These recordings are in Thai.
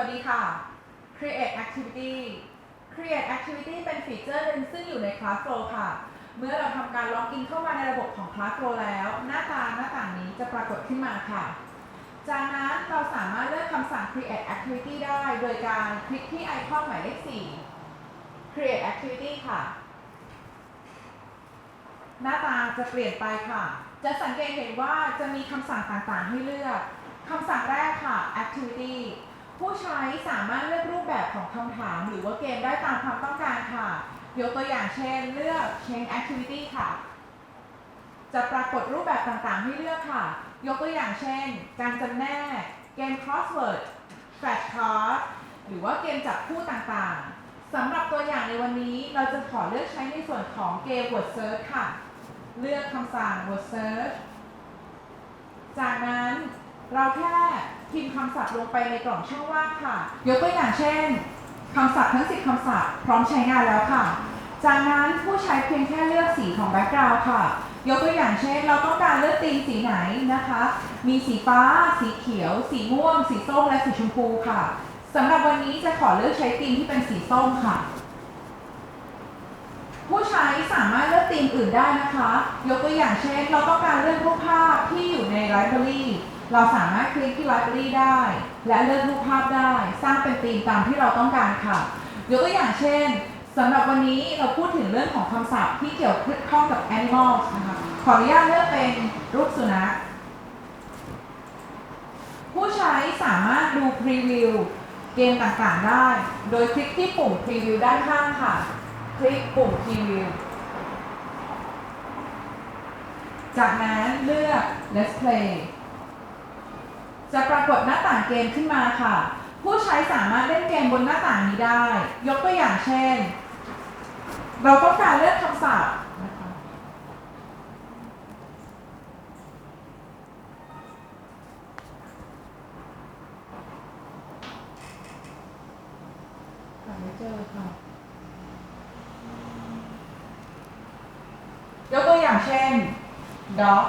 วัสดีค่ะ Create Activity Create Activity เป็นฟีเจอร์หนึ่งซึ่งอยู่ใน Classflow ค่ะ เมื่อเราทำการล็อกอินเข้ามาในระบบของ Classflow แล้ว หน้าตาหน้าต่างนี้จะปรากฏขึ้นมาค่ะ จากนั้นเราสามารถเลือกคำสั่ง Create Activity ได้ โดยการคลิกที่ไอคอนหมายเลข 4 Create Activity ค่ะ หน้าตาจะเปลี่ยนไปค่ะ จะสังเกตเห็นว่าจะมีคำสั่งต่างๆให้เลือกคำสั่งแรกค่ะ activity ผู้ใช้สามารถเลือกรูปแบบของคำถามหรือว่าเกมได้ตามความต้องการค่ะ ยกตัวอย่างเช่น เลือก change activity ค่ะ จะปรากฏรูปแบบต่างๆ ให้เลือกค่ะ ยกตัวอย่างเช่น การจำแนก เกม crossword flashcard หรือว่าเกมจับคู่ต่างๆสำหรับตัวอย่างในวันนี้เราจะขอเลือกใช้ในส่วนของเกม word search ค่ะ เลือกคำสั่ง word search จากนั้น เราแค่พิมพ์คำศัพท์ลงไปในกล่องช่องว่างค่ะ ยกตัวอย่างเช่นคำศัพท์ทั้ง 10คำศัพท์พร้อมใช้งานแล้วค่ะ จากนั้นผู้ใช้เพียงแค่เลือกสีของแบ็กกราวด์ค่ะ ยกตัวอย่างเช่น เราต้องการเลือกธีมสีไหนนะคะ มีสีฟ้า สีเขียว สีม่วง สีส้ม และสีชมพูค่ะสำหรับวันนี้จะขอเลือกใช้ธีมที่เป็นสีส้มค่ะ ผู้ใช้สามารถเลือกธีมอื่นได้นะคะ ยกตัวอย่างเช่น เราต้องการเลือกรูปภาพที่อยู่ในไลบรารี เราสามารถคลิกที่ไลบรารีได้ และเลือกรูปภาพได้ สร้างเป็นธีมตามที่เราต้องการค่ะยกตัวอย่างเช่นสำหรับวันนี้เราพูดถึงเรื่องของคำศัพท์ที่เกี่ยวข้องกับ animals นะคะขออนุญาตเลือกเป็นรูปสุนัขผู้ใช้สามารถดูพรีวิวเกมต่างๆได้ โดยคลิกที่ปุ่มพรีวิวด้านข้างค่ะ คลิกปุ่มพรีวิวจากนั้นเลือก Let's Play จะปรากฏหน้าต่างเกมขึ้นมาค่ะ ผู้ใช้สามารถเล่นเกมบนหน้าต่างนี้ได้ ยกตัวอย่างเช่น เราต้องการเลือกคำศัพท์นะคะหาไม่เจอค่ะยกตัวอย่างเช่น dog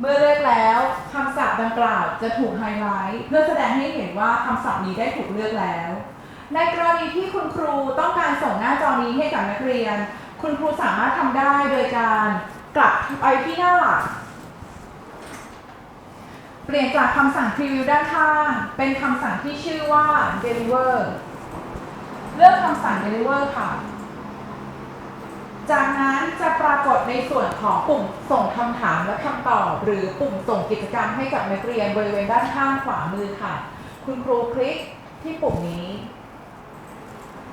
เมื่อเลือกแล้ว ดังกล่าวจะถูกไฮไลท์เพื่อแสดงให้เห็นว่าคำศัพท์นี้ได้ถูกเลือกแล้ว ในกรณีที่คุณครูต้องการส่งหน้าจอนี้ให้กับนักเรียน คุณครูสามารถทำได้โดยการกลับไปที่หน้าหลักเปลี่ยนจากคำสั่ง preview ด้านข้าง เป็นคำสั่งที่ชื่อว่า deliver เลือกคำสั่ง deliver ค่ะ จากนั้นจะปรากฏในส่วนของปุ่มส่งคำถามและคำตอบ หรือปุ่มส่งกิจกรรมให้กับนักเรียนบริเวณด้านข้างขวามือค่ะ คุณครูคลิกที่ปุ่มนี้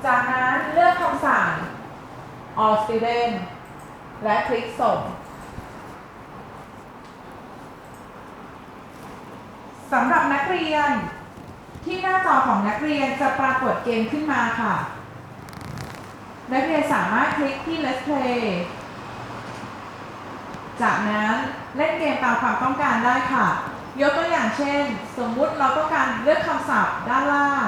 จากนั้นเลือกคำสั่ง all student และคลิกส่งสำหรับนักเรียนที่หน้าจอของนักเรียนจะปรากฏเกมขึ้นมาค่ะ นักเรียนสามารถคลิกที่ Let's Play จากนั้นเล่นเกมตามความต้องการได้ค่ะ ยกตัวอย่างเช่น สมมุติเราต้องการเลือกคำศัพท์ด้านล่าง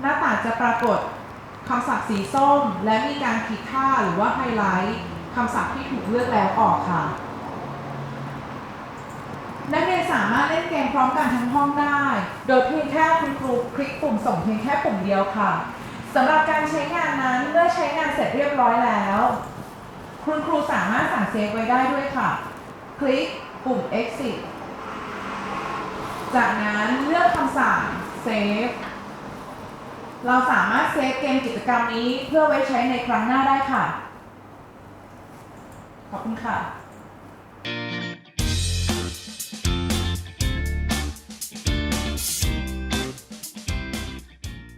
หน้าต่างจะปรากฏคำศัพท์สีส้ม และมีการขีดค่าหรือว่าไฮไลท์คำศัพท์ที่ถูกเลือกแล้วออกค่ะ นักเรียนสามารถเล่นเกมพร้อมกันทั้งห้องได้ โดยเพียงแค่คุณครูคลิกปุ่มส่งเพียงแค่ปุ่มเดียวค่ะสำหรับการใช้งานนั้นเมื่อใช้งานเสร็จเรียบร้อยแล้ว คุณครูสามารถสั่งเซฟไว้ได้ด้วยค่ะ คลิกปุ่ม exit จากนั้นเลือกคำสั่ง save เราสามารถเซฟเกมกิจกรรมนี้เพื่อไว้ใช้ในครั้งหน้าได้ค่ะ ขอบคุณค่ะ